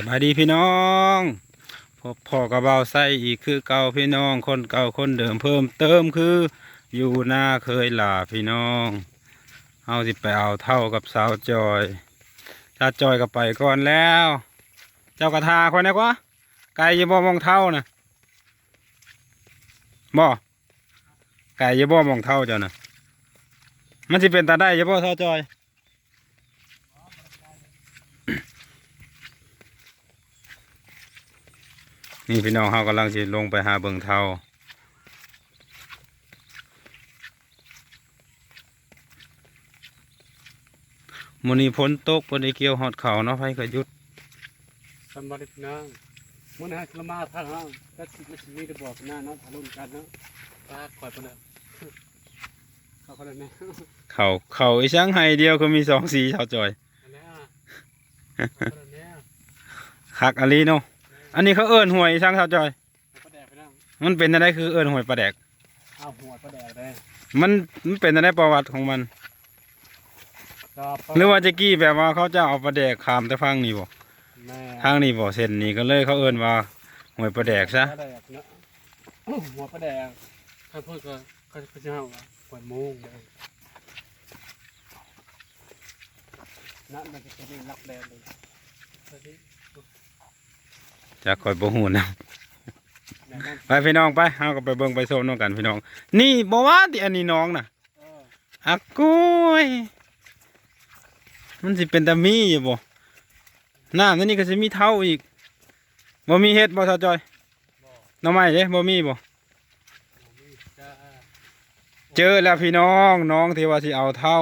สบายดีพี่น้องพบพ่อกระเบาไส้อีกคือเก่าพี่น้อง คนเก่าคนเดิมเพิ่มเติมคืออยู่หน้าเคยหล่าพี่น้อง เอาสิไปเอาเท่ากับสาวจอยถ้าจอยก็ไปก่อนแล้ว เจ้ากระทาคนนี้กว่าไก่ยี่บ่มองเท่านะบ่ไก่ยี่บ่มองเท่าเจ้านะมันสิเป็นตาได้ยี่บ่สาวจอย นี่พี่น้องเขากำลังสิลงไปหาเบิงเทามื้อนี้ฝนตกบ่ได้เกี่ยวฮอดเขาเนาะไผก็หยุดสำหรับพี่น้องมื่อนี้เรามาทางห้างก็สิบชีวิตบอกหน้าเนาะทะลุกันเนาะตาคอยปะเนาะเขาคนละแน่เขาเขาอีช่างไห้เดียวก็มีสองสีชาวจอยอันนี้อะเขาคนละแน่คักอลีเนาะ อันนี้เขาเอิ้นหวยอีช่างชาวจอยเอาประแดกไปนั่งมันเป็นอะไรคือเอิ้นหวยปลาแดก เอาหัวประแดกเลยมันมันเป็นอะไรประวัติของมัน ก็หรือว่าจะกี้แบบว่าเขาจะเอาปลาแดกขามแต่ฟังนี่บ่แม่ทางนี่บ่เส้นนี้ก็เลยเขาเอิ้นว่าหวยปลาแดกซะประแดกเนาะหัวประแดกถ้าพูดก็เขาจะเจ้าว่าหัวมุ้งเลยนั่นมันจะเป็นรักแดงเลย จะคอยบ่ฮู้นะแม่นั่นไปพี่น้องไปเฮาก็ไปเบิ่งไปชมน้องกันพี่น้อง นี่บ่ว่าที่อันนี้น้องน่ะเอออักกุ้ยมันสิเป็นตามีอยู่บ่น้ำนั่นนี่ก็สิมีเท่าอีกบ่มีเฮ็ดบ่สาวจอยบอกหน้องไม้เด้บ่มีบ่มีจ้าเจอแล้วพี่น้องน้องที่ว่าสิเอาเท่า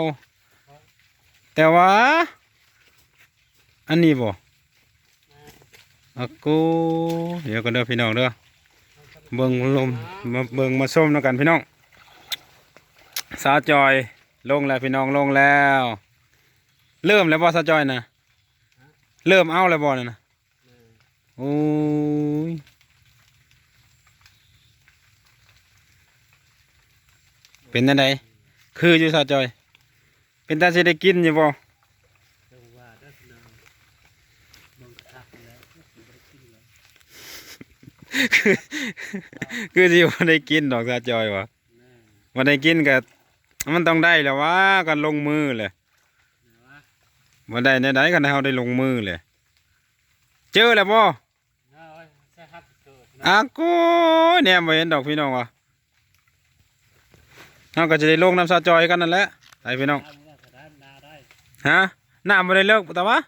แต่ว่า อันนี้บ่ อักกุ้ยเดี๋ยวก็เด้อพี่น้องเด้อเบิ่งลมมาเบิ่งมาชมน้องกันพี่น้องสาจอยลงแล้วพี่น้องลงแล้ว เริ่มแล้วบ่สาจอยนะเริ่มเอาแล้วบ่น่ะนะโอ้ยเป็นจังไดคืออยู่สาจอย เป็นตาสิได้กินอยู่บ่ จังหวะได้พี่น้องบังคับแล้วสิบ่ได้กินแล้ว คือสิบ่ได้กินดอกสาวจอยวะแน่บ่ได้กินก็มันต้องได้แล้ววะกันลงมือเลยนะวะบ่ได้ในใดกันเฮาได้ลงมือเลยเจอแล้วบ่น่าไว้ใช่ฮัทเกิดนะอากูแหนมบ่เห็นดอกพี่น้องวะเฮาก็จะได้ลงน้ำสาวจอยกันนั่นแหละไปพี่น้องได้ได้ได้นาได้ฮะน้ำบ่ได้เลิกแต่ว่า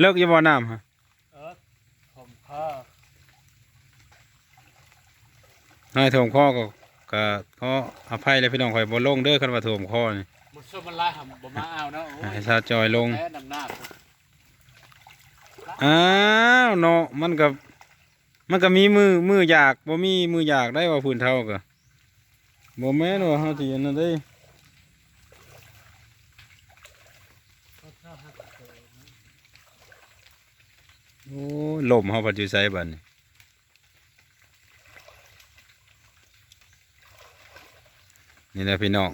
เลิกอยู่บ่น้ำฮะเออผมข้อน้อยถ่วมข้อก็ก็ขออภัยเลยพี่น้องข่อยบ่ลงเด้อคันว่าถ่วมข้อนี่มันชอบมันไล่หำบ่มาเอาเนาะโอ้ยให้สาวจอยลงแพ้นำหน้าผมอ้าวเนาะมันก็มันก็มีมือมืออยากบ่มีมืออยากได้ว่าพื้นเท่าก็บ่แม่นว่าเฮาสิอันนั้นได้ เขาชอบฮัทเกิดนะ โอ้ลมเฮาปัจจุไสบัดนี้นี่แหละพี่น้อง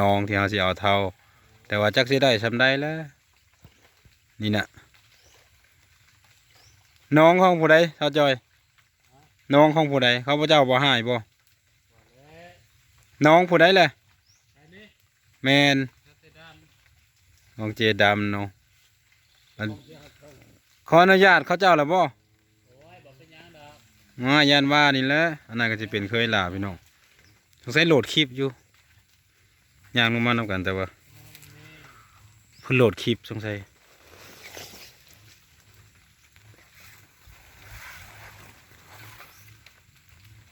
น้องที่เฮาสิเอาเท่า แต่ว่าจักสิได้ซำใดแล้วนี่น่ะน้องของผู้ใดเท่าจอย น้องของผู้ใดเขาพระเจ้าบ่หายบ่บอกแล้วน้องผู้ใดแหละไอ้นี่แมนฮัทเตดันน้องเจดำเนาะ อันผมเดี๋ยวฮัทเกิดขออนุญาตเขาเจ้าแล้วบ่โอ้ยบอกเป็นหยังดอกอ่ายันว่านี่แหละอันนั้นก็จะเป็นเคยลาพี่น้องสงสัยโหลดคลิปอยู่ย่างลงมานำกันแต่ว่าเพิ่นโหลดคลิปสงสัย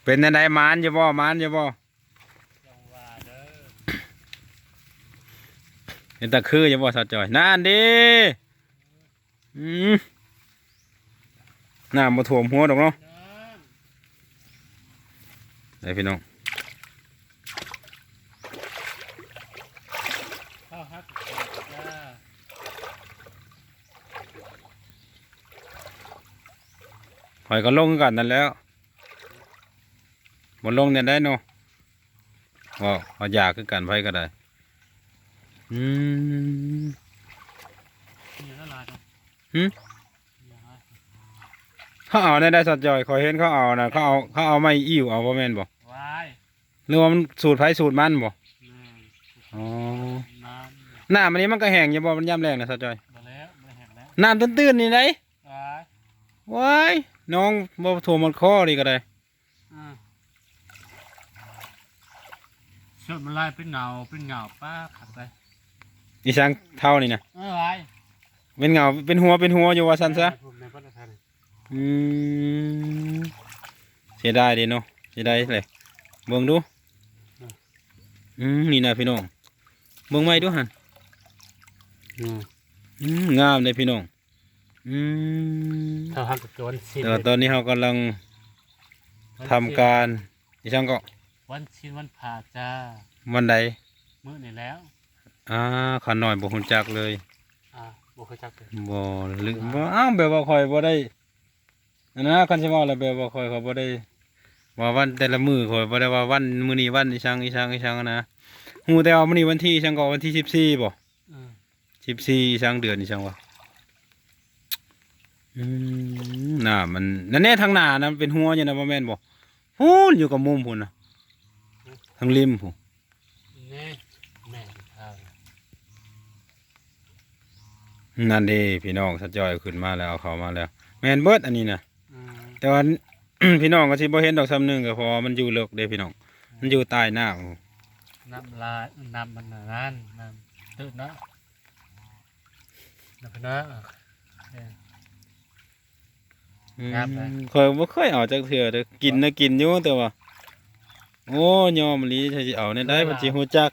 เป็นอันใดมานอยู่บ่มานอยู่บ่จังหวะเด้อเห็นตะคืออยู่บ่สาวจอยนั่นดิอืม น้ำมาถ่วมหัวดอกเนาะน้องได้พี่น้องข้าวฮัทเกิดจ้าข่อยก็ลงคือกันนั่นแล้วบนลงเนี่ยได้เนาะว่าเอายาคือกันไฟก็ได้ อืมหึอย่าหา เขาเอาในได้สัตว์จอยขอยเห็นเขาเอานะเขาเอาเขาเอาไม่อิ่วเอาบ่แม่นบ่วายหรือว่ามันสูตรไผสูตรมันบ่แม่นอ๋อน้ำน้ำอันนี้มันก็แห้งอยู่บ่มันย่ำแรงนะสัตว์จอยมาแล้วไม่แหกแล้วน้ำตื้นๆนี่ไดวายว้ายน้องบ่ถ่วมหมดคอนี่ก็ได้อ่าเชิดมันไล่เป็นเงาเป็นเงาป้าขัดไปอีสังเท่านี่นะเออวายเป็นเงาเป็นหัวเป็นหัวอยู่ว่าซั่นซะผมในพัฒนา อืมเสียดายเดิเนาะเสียดายเลยเบิ่งดูอืมนี่นะพี่น้องเบิ่งไว้ดูหั่นอืมอืมงามเลยพี่น้องอืมถ้าหักกับวันชินแต่ว่าตอนนี้เรากำลังทำการอีสังก็วันชินวันผ่าจ้าวันใดมื้อนี่แล้วอ่าขาน้อยบ่ฮู้จักเลยอ่าบ่เคยจักเลยบ่ลืมบ่อ้าวแบบว่าข่อยบ่ได้ อันนะคันสิเว้าแล้วแบบว่าข่อยเขาบ่ได้ว่าวันแต่ละมื้อข่อยบ่ได้ว่าวันมื้อนี้วันอีสังอีสังอีสังนะฮู้แต่ว่ามื้อนี้วันที่อีสังก็วันที่ 14บ่อืม14อีสังเดือนอีสังวะอืมน่ามันนั่นแน่ทางหน้านะมันเป็นหัวอยู่นะบ่แม่นบ่พูนอยู่กับมุมพุ่นน่ะทางริมพุ่นนี่แม่นข้าวนั่นเด้พี่น้องสัจจอยขึ้นมาแล้วเอาเข้ามาแล้ว แม่นเบิดอันนี้นะอืม แต่ว่า พี่น้องก็สิบ่เห็นดอกซ้ำหนึงก็เพอมันอยู่เลิกเด้พี่น้อง มันอยู่ใต้น้ำน้ำลายน้ำมันนั่นน้ำตื้นเนาะน้ำเนาะเอออืมครับไปข่อยบ่เคยเอาจักเทื่อเด้อกินนะกินอยู่แต่ว่า โอ้ยอมอีหลีถ้าสิเอาเนี่ยได้เพิ่นสิฮู้จัก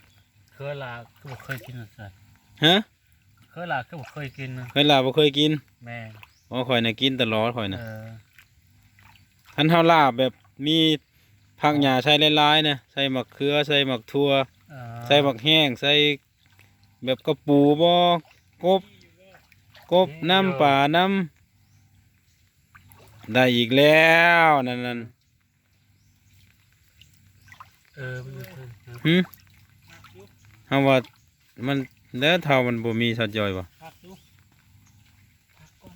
เคยลาก็บ่เคยกินเลยฮะ เคยลาก็บ่เคยกินนะเคยลาบ่เคยกิน แม่นอ๋อข่อยน่ะกินตลอดข่อยน่ะเออคันเฮาลาบแบบมีผักหญ้าใส่หลายๆนะใส่มะเขือใส่มะทั่วเออใส่บักแห้งใส่แบบกระปูบ่กบ กบน้ำป่าน้ำได้อีกแล้วนั่นนั่นเออมันจะเป็นเออหึเฮาว่ามันแล้วเท่ามันบ่มีสัตว์ย่อยบ่ พักดูพักก่อน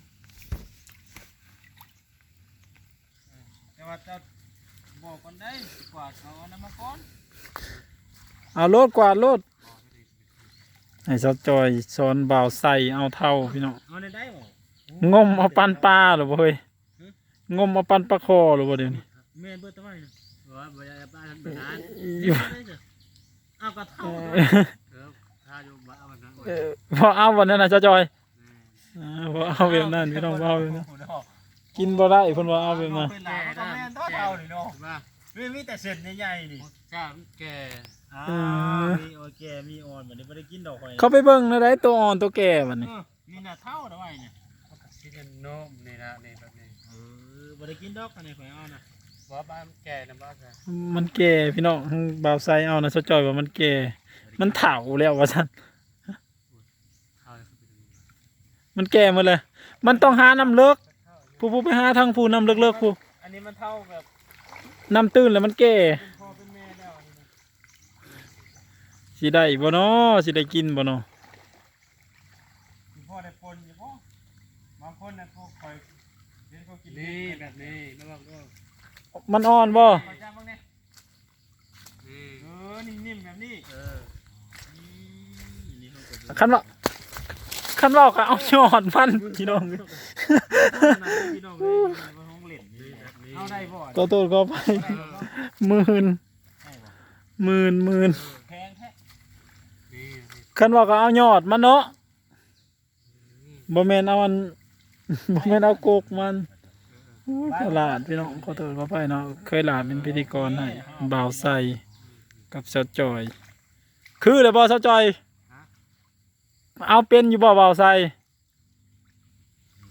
แต่ ว่าจะบอกกันได้กว่าเขานำมาก่อนเอาโลดกวาดโลดให้เจ้าจอยสอนบ่าวใส่เอาเท่าพี่น้องเอาได้ได้บ่งมเอาปันปลาหรือบ่เฮ้ยงมเอาปันปลาคอหรือบ่เดี๋ยวนี้แม่นเบิดตะไว้นะว่าบ่ได้บ้านบ่นานอยู่เอากระเท่าเออถ้าอยู่บ้านมันนะเออพอเอาวันนั้นนะเจ้าจอยแม่เออพอเอาแบบนั้นพี่น้องบ่เอาแบบนั้น กินบ่ได้เพิ่นว่าเอาแบบนั้นเป็นหลานก็แม่นเท่าเท่านี่เนาะว่ามีมีแต่เส้นใหญ่ๆนี่ก้าแก่อ่ามีโอเคมีอ่อนบัดนี้บ่ได้กินดอกข่อยเขาไปเบิ่งนะได้ตัวอ่อนตัวแก่บัดนี้เออนี่น่ะเท่าตะไว้เนี่ยเขาก็สิเป็นนมนี่นะนี่แบบนี้เออบ่ได้กินดอกอันนี้ข่อยเอานะว่าบ้านแก่นะบ้านจ้ะมันแก่พี่น้องบ่าวใส่เอานะเจ้าจอยว่ามันแก่มันเฒ่าแล้วว่าซั่นเอาเลยเขาไปดูมันแก่หมดเลย มันต้องหาน้ำเลิก ผู้ผู้ไปหาทางผู้น้ำเลิกเลิกผู้อันนี้มันเท่าแบบน้ำตื้นแล้วมันแก่เป็นพ่อเป็นแม่แล้วอันนี้นะสิได้บ่เนาะสิได้กินบ่เนาะคุณพ่อได้ปนอยู่บ่บางคนน่ะเขาคอยเห็นเขากินนี่แบบนี้ระวังด้วยมันอ่อนบ่ คอยจ้างบ้างเนี่ยนี่เออนิ่มๆแบบนี้เอออืมอันนี้เขาก็คันว่าคันว่าก็เอายอดมันพี่น้อง พี่น้องเลยอยู่ในห้องเล่นนี่แบบนี้เอาได้บ่ตัวโตก็ไปได้บ่หมื่นได้บ่หมื่นหมื่นแพงแท้นี่คันว่าก็เอายอดมันเนาะบ่แม่นเอาอันบ่แม่นเอากกมันโอ้ยตลาดพี่น้องขอโทษขอไปเนาะเคยหลานเป็นพิธีกรให้บ่าวใส่กับเสาวจอย คือเลยบ่เสาวจอย เอาเป็นอยู่บ่บ่าวใส่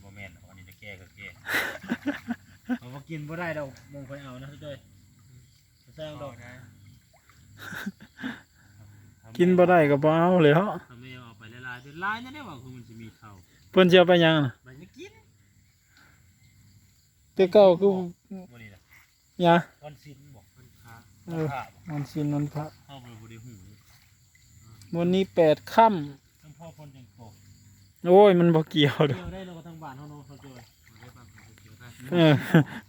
บ่แม่นอันนี้จะแก้ก็แก้ เอาบ่กินบ่ได้ดอกมงคอยเอานะจ้อยสร้างดอกกินบ่ได้ก็บ่เอาเลยเฮาะทำไมเอาไปละลายเป็นลายนั่นได้ว่าคือมันจะมีเข่าเพิ่นสิเอาไปหยังน่ะมันจะกินแต่เก่าคือบ่นี่ล่ะหยาวันศิลบ่มันขาเออผ้าบ่มันสินมันพระเฮาบ่ได้หูวันนี้แปดค่ำทั้งพ่อคนจังโตโอ้ยมันบ่เกี่ยวดอกเกี่ยวได้เนาะทางบ้านเฮาเนาะเขาเจอ เออ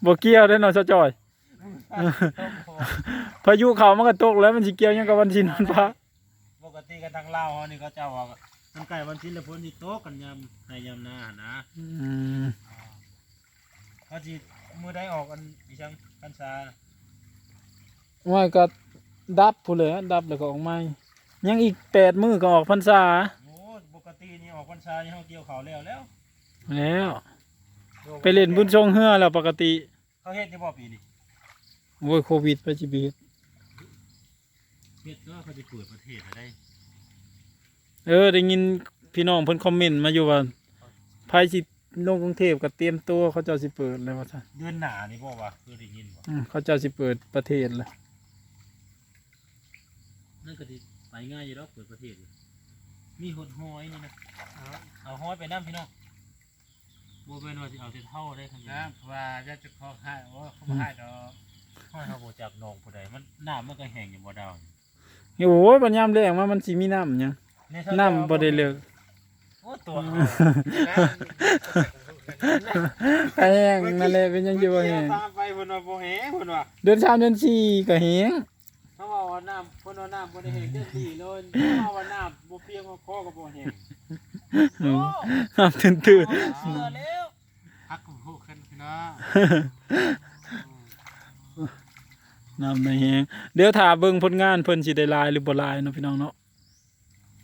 บ่เกี่ยวเด้อเนาะซะจ่อยเออพายุเข้ามันก็ตกแล้วมันสิเกี่ยวหยังกับวันชินวันพระปกติกันทางลาวเขานี่เขาเจ้าว่ามันไก่วันชิ้นละพ้นที่โต๊ะกันยำในยำหน้านะอืมเขาจีมือได้ออกกันอีช่างกันซาว่าก็ดับผู้นแหละดับแล้วก็ออกใหม่ยังอีก8มื้อก็ออกพรรษาโอ้ปกตินี่ออกวันซานี่เขาเกี่ยวเขาวแล้วแล้วแล้ว ไปเล่นบุญทรงเฮือแล้วปกติเขาเฮ็ดจะบ่ปีนี้โอ้ยโควิดไปจิบีดเฮ็ดก็เขาจะเปิดประเทศได้เออได้ยินพี่น้องเพิ่นคอมเมนต์มาอยู่ว่าภายสิลงกรุงเทพก็เตรียมตัวเขาเจ้าสิเปิดแล้วว่าซั่นเดือนหน้านี่บ่ว่าคือได้ยินบ่อืมเขาเจ้าสิเปิดประเทศแล้วนั่นก็สิไปง่ายอยู่ดอกเปิดประเทศนี่มีหดหอยนี่นะเอาหอยไปน้ำพี่น้อง บ่เป็นว่าสิเอาแต่เท่าได้ขนาดนะนั้นว่าจะจะขอให้โอ้เขาบ่ให้ดอกห้อยเขาบ่จักหนองผู้ใดมันน้ำมันก็แห้งอยู่บ่ดาวนี่โอ้ยปัญญามแรงมามันสิมีน้ำหยังในเท่าน้ำบ่ได้เลิก โอ้ตัวก็แห้งนั่นแหละเป็นหยังอยู่บ่แห้งตามไปเพิ่นว่าบ่แห้งเพิ่นว่าเดือนสามเดือนสี่ก็แห้งเขาบอกว่าน้ำเพิ่นว่าน้ำบ่ได้แห้งจังซี่เลยเขาว่าน้ำบ่เพียงพอคอก็บ่แห้ง อืมน้ำตื่นตื่นเชื่อแล้วพักกับพวกกันพี่น้องน้ำในแห้งเดี๋ยวถ้าเบิ่งผลงานเพิ่นสิได้หลายหรือบ่หลายเนาะพี่น้องเนาะ